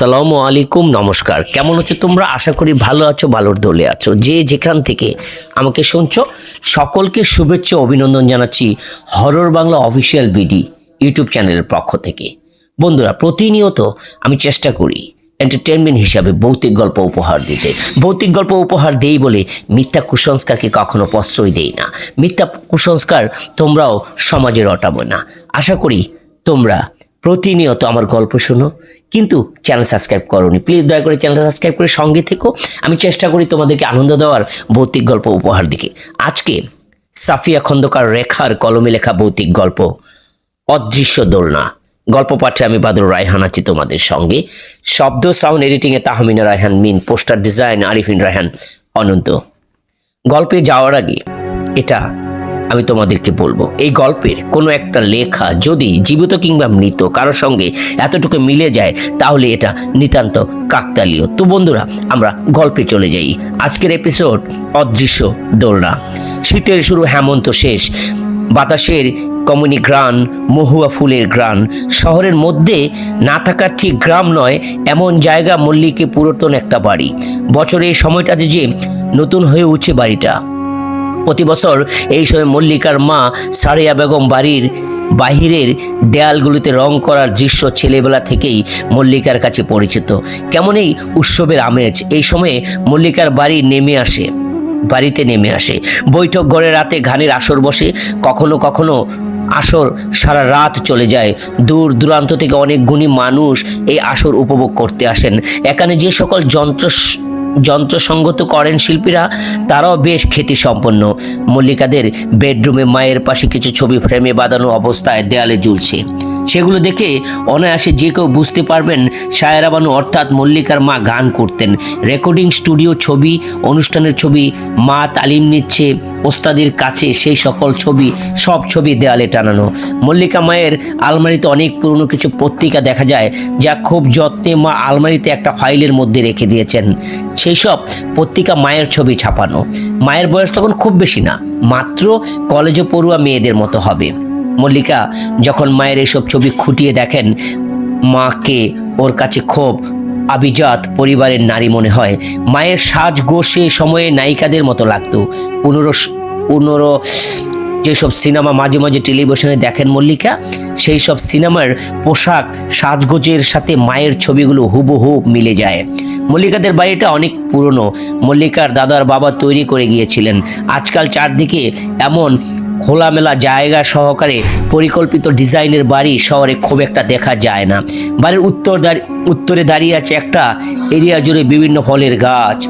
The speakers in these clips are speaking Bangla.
আসসালামু আলাইকুম, নমস্কার। কেমন আছো তোমরা? আশা করি ভালো আছো ভালোর দলে আছো। যে যেখান থেকে আমাকে শুনছো, সকলকে শুভেচ্ছা, অভিনন্দন জানাচ্ছি horror Bangla official BD YouTube চ্যানেলের পক্ষ থেকে। বন্ধুরা, প্রতিনিয়ত আমি চেষ্টা করি এন্টারটেনমেন্ট হিসাবে ভৌতিক গল্প উপহার দিতে। ভৌতিক গল্প উপহার দেই বলে মিথ্যা কুসংস্কারকে কখনো প্রশ্রয় দেই না। মিথ্যা কুসংস্কার তোমরাও সমাজে রটাবো না। আশা করি তোমরা প্রতিনিয়ত আমার গল্প শোনো, কিন্তু চ্যানেল সাবস্ক্রাইব করোনি। প্লিজ দয়া করে চ্যানেল সাবস্ক্রাইব করে সঙ্গে থেকো। আমি চেষ্টা করি তোমাদেরকে আনন্দ দেওয়ার ভৌতিক গল্প উপহার দিকে। আজকে সাফিয়া খন্দকার রেখার কলমে লেখা ভৌতিক গল্প, অদৃশ্য দোলনা। গল্প পাঠে আমি বাদর রায়হান আছি তোমাদের সঙ্গে। শব্দ সাউন্ড এডিটিংয়ে তাহমিনা রায়হান মিন, পোস্টার ডিজাইন আরিফিন রায়হান অনন্ত। গল্পে যাওয়ার আগে এটা আমি তোমাদেরকে বলব, এই গল্পের কোনো একটা লেখা যদি জীবিত কিংবা মৃত কারোর সঙ্গে এতটুকু মিলে যায়, তাহলে এটা নিতান্ত কাকতালীয়। তো বন্ধুরা, আমরা গল্পে চলে যাই। আজকের এপিসোড অদৃশ্য দোলনা। শীতের শুরু হেমন্ত শেষ। বাতাসের কমনি গ্রান মহুয়া ফুলের গ্রান শহরের মধ্যে না থাকার ঠিক গ্রাম নয়, এমন জায়গা মল্লিকে পুরাতন একটা বাড়ি। বছরের এই সময়টাতে যে নতুন হয়ে উঠছে বাড়িটা। প্রতি বছর এই সময় মল্লিকার মা সারিয়া বেগম বাড়ির বাহিরের দেয়ালগুলিতে রং করার দৃশ্য ছেলেবেলা থেকেই মল্লিকার কাছে পরিচিত। কেমন এই উৎসবের আমেজ? এই সময়ে মল্লিকার বাড়ি নেমে আসে, বাড়িতে নেমে আসে। বৈঠক ঘরে রাতে গানের আসর বসে, কখনো কখনো আসর সারা রাত চলে যায়। দূর দূরান্ত থেকে অনেক গুণী মানুষ এই আসর উপভোগ করতে আসেন। এখানে যে সকল যন্ত্র যন্ত্রসঙ্গত করেন শিল্পীরা, তারাও বেশ খ্যাতি সম্পন্ন মল্লিকাদের বেডরুমে মায়ের পাশে কিছু ছবি ফ্রেমে বাঁধানো অবস্থায় দেয়ালে ঝুলছে। সেগুলো দেখে অনায়াসে যে কেউ বুঝতে পারবেন সায়রা বানু অর্থাৎ মল্লিকার মা গান করতেন। রেকর্ডিং স্টুডিও ছবি, অনুষ্ঠানের ছবি, মা তালিম নিচ্ছে, ওস্তাদের কাছে সেই সকল ছবি, সব ছবি দেয়ালে টানানো। মল্লিকা মায়ের আলমারিতে অনেক পুরনো কিছু পত্রিকা দেখা যায়, যা খুব যত্নে মা আলমারিতে একটা ফাইলের মধ্যে রেখে দিয়েছেন। সেই সব পত্রিকা মায়ের ছবি ছাপানো। মায়ের বয়স তখন খুব বেশি না, মাত্র কলেজে পড়ুয়া মেয়েদের মতো হবে। মল্লিকা যখন মায়ের এসব ছবি খুঁটিয়ে দেখেন, মাকে ওর কাছে খুব আভিজাত পরিবারের নারী মনে হয়। মায়ের সাজগো সে সময়ে নায়িকাদের মতো লাগতো। পুনরো পুনরো যেসব সিনেমা মাঝে মাঝে টেলিভিশনে দেখেন মল্লিকা সেই সব সিনেমার পোশাক সাজগোজের সাথে মায়ের ছবিগুলো হুবহু মিলে যায়। মল্লিকাদের বাড়িটা অনেক পুরনো। মল্লিকার দাদার বাবা তৈরি করে গিয়েছিলেন। আজকাল চারদিকে এমন খোলামেলা জায়গা সহকারে পরিকল্পিত ডিজাইনের বাড়ি শহরে খুব একটা দেখা যায় না। বাড়ির উত্তর উত্তরে দাঁড়িয়ে আছে একটা এরিয়া জুড়ে বিভিন্ন ফলের গাছ।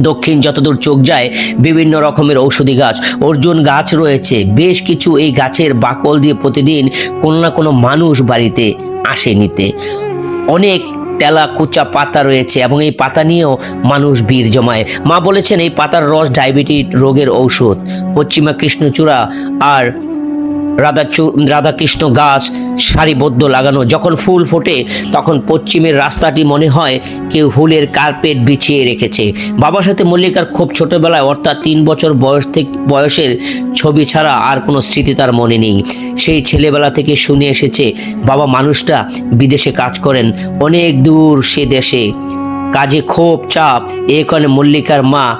দক্ষিণ যতদূর চোখ যায়, বিভিন্ন রকমের ঔষধি গাছ, অর্জুন গাছ রয়েছে। বেশ কিছু এই গাছের বাকল দিয়ে প্রতিদিন কোনো না কোনো মানুষ বাড়িতে আসে নিতে। অনেক তেলা কুচা পাতা রয়েছে এবং এই পাতা নিয়েও মানুষ ভিড় জমায়। মা বলেছেন এই পাতার রস ডায়াবেটিস রোগের ঔষধ। পশ্চিমা কৃষ্ণচূড়া আর রাধা রাধাকৃষ্ণ গাছ সারিবদ্ধ লাগানো। যখন ফুল ফোটে, তখন পশ্চিমের রাস্তাটি মনে হয় কেউ ফুলের কার্পেট বিছিয়ে রেখেছে। বাবার সাথে মল্লিকার খুব ছোটবেলায়, অর্থাৎ তিন বছর বয়স থেকে বয়সের ছবি ছাড়া আর কোনো স্মৃতি তার মনে নেই। সেই ছেলেবেলা থেকে শুনে এসেছে, বাবা, মানুষটা বিদেশে কাজ করেন। অনেক দূর সে দেশে। কাজে খুব চাপ। এ কারণে মল্লিকার মা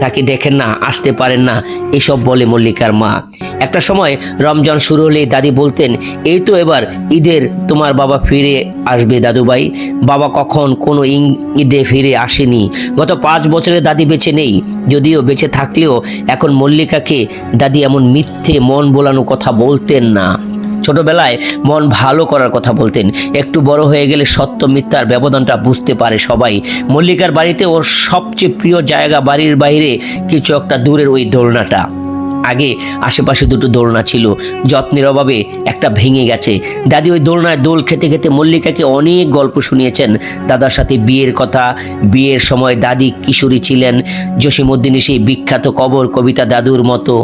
তাকে দেখেন না, আসতে পারেন না, এসব বলে মল্লিকার মা। একটা সময় রমজান শুরু হলে দাদি বলতেন, এই তো এবার ঈদের তোমার বাবা ফিরে আসবে দাদুভাই। বাবা কখন কোনো ইং, ঈদে ফিরে আসেনি। গত পাঁচ বছরে দাদি বেঁচে নেই। যদিও বেঁচে থাকলেও এখন মল্লিকাকে দাদি এমন মিথ্যে মন বোলানো কথা বলতেন না। ছোটবেলায় মন ভালো করার কথা বলতেন। একটু বড় হয়ে গেলে সত্য মিথ্যার ব্যবধানটা বুঝতে পারে সবাই। মল্লিকার বাড়িতে ওর সবচেয়ে প্রিয় জায়গা বাড়ির বাইরে কিছু একটা দূরের ওই দোলনাটা। আগে আশেপাশে দুটো দোলনা ছিল। যত্নের অভাবে একটা ভেঙে গেছে। দাদি ওই দোলনায় দোল খেতে খেতে মল্লিকাকে অনেক গল্প শুনিয়েছেন। দাদার সাথে বিয়ের কথা, বিয়ের সময় দাদি কিশোরী ছিলেন। জসিমউদ্দিনের সেই বিখ্যাত কবর কবিতা দাদুর মতো।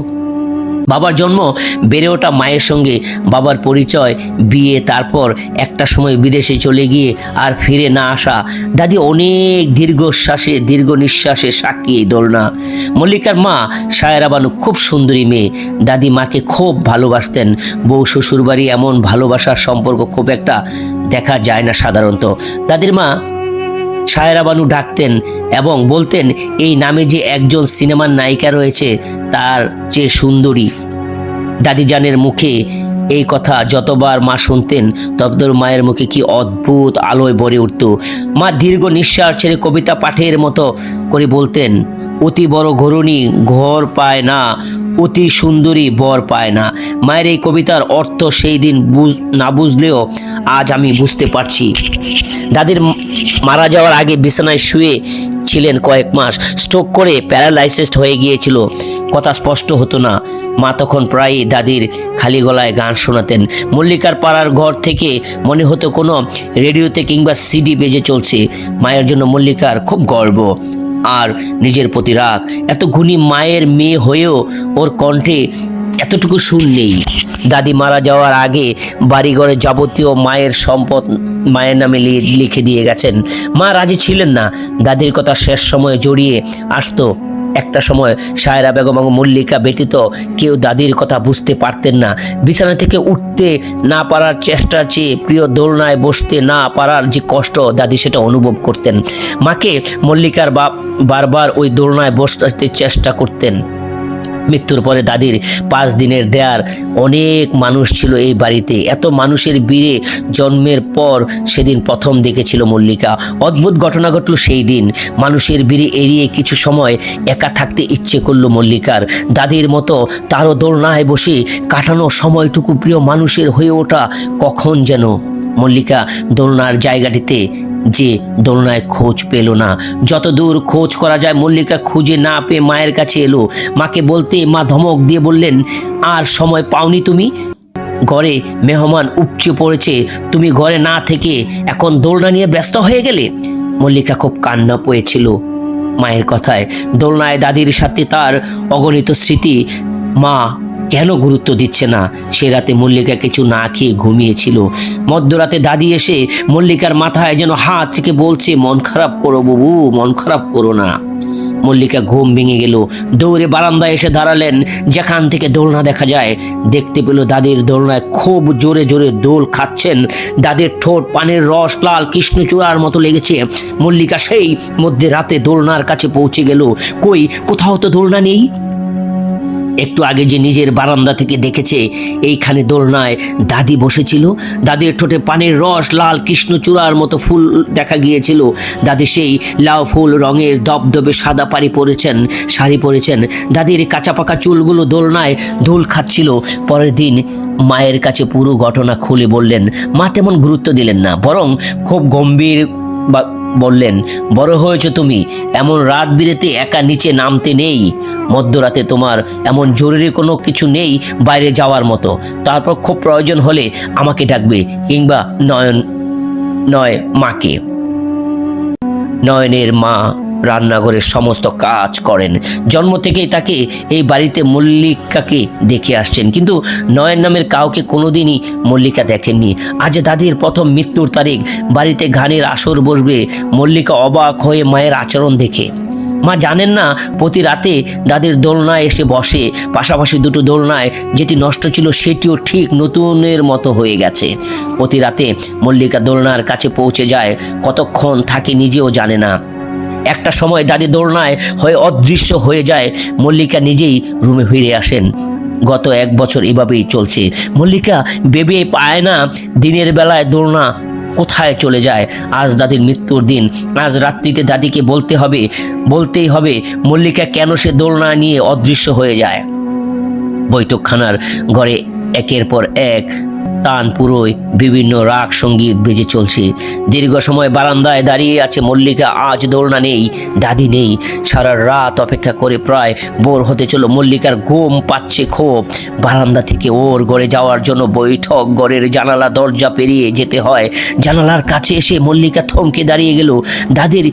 বাবার জন্ম বেড়ে ওঠা মায়ের সঙ্গে বাবার পরিচয়, বিয়ে, তারপর একটা সময় বিদেশে চলে গিয়ে আর ফিরে না আসা। দাদি অনেক দীর্ঘশ্বাসে, দীর্ঘ নিঃশ্বাসে সাক্ষী এই দোলনা। মল্লিকার মা সায়রা বানু খুব সুন্দরী মেয়ে। দাদি মাকে খুব ভালোবাসতেন। বউ শ্বশুরবাড়ি এমন ভালোবাসার সম্পর্ক খুব একটা দেখা যায় না সাধারণত। দাদির মা সায়রা বানু ডাকতেন এবং বলতেন, এই নামে যে একজন সিনেমার নায়িকা রয়েছে, তার চেয়ে সুন্দরী। দাদিজানের মুখে এই কথা যতবার মা শুনতেন ততবার মায়ের মুখে কি অদ্ভুত আলোয় ভরে উঠত। মা দীর্ঘ নিঃশ্বাস ছেড়ে কবিতা পাঠের মতো করে বলতেন, অতি বড় ঘরণী ঘর পায় না, অতি সুন্দরী বর পায় না। মায়ের এই কবিতার অর্থ সেই দিন বুঝ, না বুঝলেও আজ আমি বুঝতে পারছি। দাদির মারা যাওয়ার আগে বিছানায় শুয়ে ছিলেন কয়েক মাস। স্ট্রোক করে প্যারালাইসিসড হয়ে গিয়েছিল। কথা স্পষ্ট হতো না। মা তখন প্রায়ই দাদির খালি গলায় গান শোনাতেন। মল্লিকার পাড়ার ঘর থেকে মনে হতো কোনো রেডিওতে কিংবা সিডি বেজে চলছে। মায়ের জন্য মল্লিকার খুব গর্ব। আর নিজের প্রতি রাগ। এত গুণী মায়ের মেয়ে হয়েও ওর কণ্ঠে এতটুকু সুর নেই দাদি মারা যাওয়ার আগে বাড়িঘরে যাবতীয় মায়ের সম্পদ মায়ের নামে লিখে দিয়ে গেছেন। মা রাজি ছিলেন না। দাদির কথা শেষ সময়ে জড়িয়ে আসতো। একটা সময় সায়রা বেগম এবং মল্লিকা ব্যতীত কেউ দাদির কথা বুঝতে পারতেন না। বিছানা থেকে উঠতে না পারার চেষ্টার চেয়ে প্রিয় দোলনায় বসতে না পারার যে কষ্ট দাদি সেটা অনুভব করতেন। মাকে মল্লিকার বা বারবার ওই দোলনায় বসতে চেষ্টা করতেন। মৃত্যুর পরে দাদির পাঁচ দিনের দেয়ার। অনেক মানুষ ছিল এই বাড়িতে। এত মানুষের বীরে জন্মের পর সেদিন প্রথম দেখেছিল মল্লিকা। অদ্ভুত ঘটনা ঘটল সেই দিন। মানুষের বীরে এড়িয়ে কিছু সময় একা থাকতে ইচ্ছে করল মল্লিকার। দাদির মতো তারও দোলনায় বসে কাটানো সময়টুকু প্রিয় মানুষের হয়ে ওঠা কখন যেন মল্লিকা দোলনার জায়গাটিতে যে দোলনায় খোঁজ পেল না। যত দূর খোঁজ করা যায়, মল্লিকা খুঁজে না পেয়ে মায়ের কাছে এলো। মাকে বলতে মা ধমক দিয়ে বললেন, আর সময় পাওনি তুমি? ঘরে মেহমান উপচে পড়েছে, তুমি ঘরে না থেকে এখন দোলনা নিয়ে ব্যস্ত হয়ে গেলে? মল্লিকা খুব কান্না পেয়েছিল। মায়ের কথায় দোলনায় দাদির সাথে তার অগণিত স্মৃতি, মা কেন গুরুত্ব দিচ্ছে না? সে রাতে মল্লিকা কিছু না খেয়ে ঘুমিয়েছিল। মধ্যরাতে দাদি এসে মল্লিকার মাথায় যেন হাত থেকে বলছে, মন খারাপ করো বাবু, মন খারাপ করো না। মল্লিকা ঘুম ভেঙে গেল। দৌড়ে বারান্দায় এসে দাঁড়ালেন। যেখান থেকে দোলনা দেখা যায়, দেখতে পেল দাদির দোলনায় খুব জোরে জোরে দোল খাচ্ছেন। দাদির ঠোঁট, পানের রস, লাল কৃষ্ণচূড়ার মতো লেগেছে। মল্লিকা সেই মধ্যে রাতে দোলনার কাছে পৌঁছে গেল। কই, কোথাও তো দোলনা নেই? একটু আগে যে নিজের বারান্দা থেকে দেখেছে, এইখানে দোলনায় দাদি বসেছিল। দাদির ঠোঁটে পানির রস, লাল কৃষ্ণচূড়ার মতো ফুল দেখা গিয়েছিল। দাদি সেই লাউ ফুল রঙের দবদবে সাদা পাড়ি পরেছেন, শাড়ি পরেছেন। দাদির কাঁচা পাকা চুলগুলো দোলনায় দোল খাচ্ছিল। পরের দিন মায়ের কাছে পুরো ঘটনা খুলে বললেন, মা তেমন গুরুত্ব দিলেন না, বরং খুব গম্ভীর বা বললেন, বড় হয়েছ তুমি, এমন রাত বিরেতে একা নিচে নামতে নেই। মধ্যরাতে তোমার এমন জরুরি কোনো কিছু নেই বাইরে যাওয়ার মতো। তারপর খুব প্রয়োজন হলে আমাকে ডাকবে, কিংবা নয়ন, নয় মাকে। নয়নের মা রান্নাঘরের সমস্ত কাজ করেন। জন্ম থেকেই তাকে এই বাড়িতে মল্লিকাকে দেখে আসছেন। কিন্তু নয়ন নামের কাউকে কোনোদিনই মল্লিকা দেখেননি। আজ দাদির প্রথম মৃত্যুর তারিখ, বাড়িতে গানের আসর বসবে, মল্লিকা অবাক হয়ে মায়ের আচরণ দেখে। মা জানেন না, প্রতি রাতে দাদির দোলনায় এসে বসে। পাশাপাশি দুটো দোলনায় যেটি নষ্ট ছিল, সেটিও ঠিক নতুনের মতো হয়ে গেছে। প্রতি রাতে মল্লিকা দোলনার কাছে পৌঁছে যায়, কতক্ষণ থাকে নিজেও জানে না। একটা সময় দাদি দোলনায় হয়ে অদৃশ্য হয়ে যায়। মল্লিকা নিজেই রুমে ফিরে আসেন। গত এক বছর এভাবেই চলছে। মল্লিকা বেবে পায় না দিনের বেলায় দোলনা কোথায় চলে যায়। আজ দাদির মৃত্যুর দিন। আজ রাত্রিতে দাদিকে বলতে হবে, বলতেই হবে, মল্লিকা কেন সে দোলনা নিয়ে অদৃশ্য হয়ে যায়? বৈঠকখানার ঘরে একের পর এক তান পুরোয় বিভিন্ন রাগ সংগীত বেজে চলছে। দীর্ঘ সময় বারান্দায় দাঁড়িয়ে আছে মল্লিকা, আজ দোলনা নেই, দাদি নেই। সারা রাত অপেক্ষা করে প্রায় বোর হতে চলো মল্লিকার ঘুম পাচ্ছে ক্ষোভ। বারান্দা থেকে ওর ঘরে যাওয়ার জন্য বৈঠক, ঘরের জানালা, দরজা পেরিয়ে যেতে হয়। জানালার কাছে এসে মল্লিকা থমকে দাঁড়িয়ে গেল। দাদির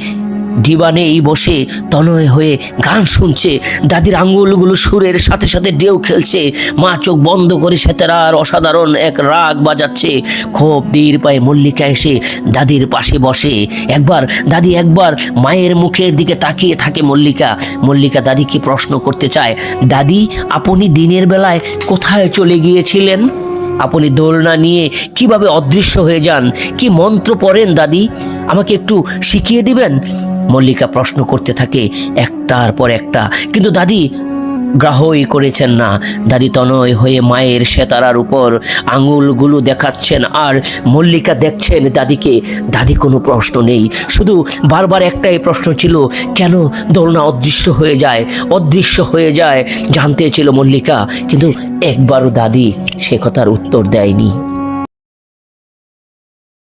ডিবানে এই বসে তনয় হয়ে গান শুনছে। দাদির আঙ্গুলগুলো সুরের সাথে সাথে ঢেউ খেলছে। মা চোখ বন্ধ করে সেতারার অসাধারণ এক রাগ বাজাচ্ছে। খুব ধীর পায়ে মল্লিকা এসে দাদির পাশে বসে। একবার দাদি একবার মায়ের মুখের দিকে তাকিয়ে থাকে মল্লিকা। মল্লিকা দাদিকে প্রশ্ন করতে চায়, দাদি, আপনি দিনের বেলায় কোথায় চলে গিয়েছিলেন? আপনি দোলনা নিয়ে কীভাবে অদৃশ্য হয়ে যান? কি মন্ত্র পড়েন দাদি? আমাকে একটু শিখিয়ে দিবেন? মল্লিকা প্রশ্ন করতে থাকে একটার পর একটা। কিন্তু দাদি গ্রাহই করেছেন না। দাদি তনয় হয়ে মায়ের সেতারার উপর আঙুলগুলো দেখাচ্ছেন আর মল্লিকা দেখছেন দাদিকে। দাদি কোনো প্রশ্ন নেই। শুধু বারবার একটাই প্রশ্ন ছিল, কেন দোলনা অদৃশ্য হয়ে যায়? অদৃশ্য হয়ে যায় জানতে ছিল মল্লিকা। কিন্তু একবারও দাদি সে কথার উত্তর দেয়নি।